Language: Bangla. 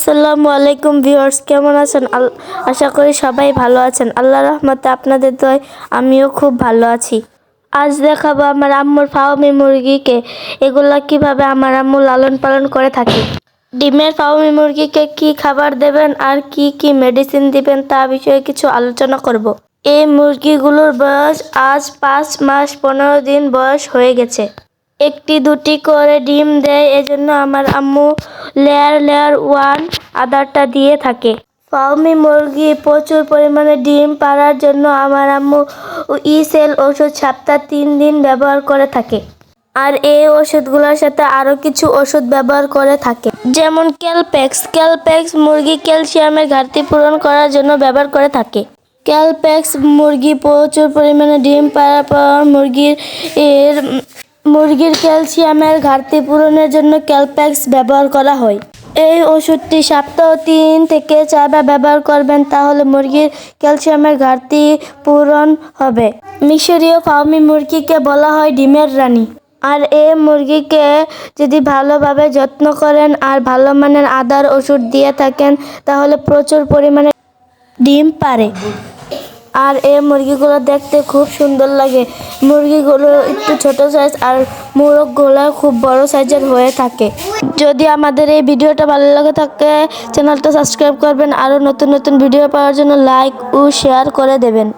আসসালামু আলাইকুম ভিউয়ার্স, কেমন আছেন? আশা করি সবাই ভালো আছেন। আল্লাহ রহমতে আপনাদের দয় আমিও খুব ভালো আছি। আজ দেখাবো আমার আম্মুর ফাওমি মুরগিকে। এগুলা কীভাবে আমার আম্মু লালন পালন করে থাকে? ডিমের ফাওমি মুরগিকে কি খাবার দেবেন আর কি কি মেডিসিন দিবেন তা বিষয়ে কিছু আলোচনা করব। এই মুরগিগুলোর বয়স আজ পাঁচ মাস পনেরো দিন বয়স হয়ে গেছে। একটি, দুটি করে ডিম দেয়, এজন্য আমার আম্মু লেয়ার লেয়ার ওয়ান আদারটা দিয়ে থাকে। ফাউমি মুরগি প্রচুর পরিমাণে ডিম পাড়ার জন্য আমার আম্মু ই সেল ওষুধ সপ্তাহ তিন দিন ব্যবহার করে থাকে। আর এই ওষুধগুলোর সাথে আরও কিছু ওষুধ ব্যবহার করে থাকে। যেমন ক্যালপ্যাক্স ক্যালপ্যাক্স মুরগি ক্যালসিয়ামের ঘাটতি পূরণ করার জন্য ব্যবহার করে থাকে। ক্যালপ্যাক্স মুরগি প্রচুর পরিমাণে ডিম পাড়ার পর মুরগির এর মুরগির ক্যালসিয়ামের ঘাটতি পূরণের জন্য ক্যালপ্যাক্স ব্যবহার করা হয়। এই ওষুধটি সপ্তাহ তিন থেকে চারবার ব্যবহার করবেন, তাহলে মুরগির ক্যালসিয়ামের ঘাটতি পূরণ হবে। মিশরীয় ফার্মি মুরগিকে বলা হয় ডিমের রানী। আর এই মুরগিকে যদি ভালোভাবে যত্ন করেন আর ভালো মানের আদার ওষুধ দিয়ে থাকেন, তাহলে প্রচুর পরিমাণে ডিম পারে। আর এই মুরগিগুলো দেখতে খুব সুন্দর লাগে। মুরগিগুলো একটু ছোট সাইজ আর মোরগগুলো খুব বড় সাইজের হয়ে থাকে। যদি আমাদের এই ভিডিওটা ভালো লাগে থাকে চ্যানেলটা সাবস্ক্রাইব করবেন। আরও নতুন নতুন ভিডিও পাওয়ার জন্য লাইক ও শেয়ার করে দেবেন।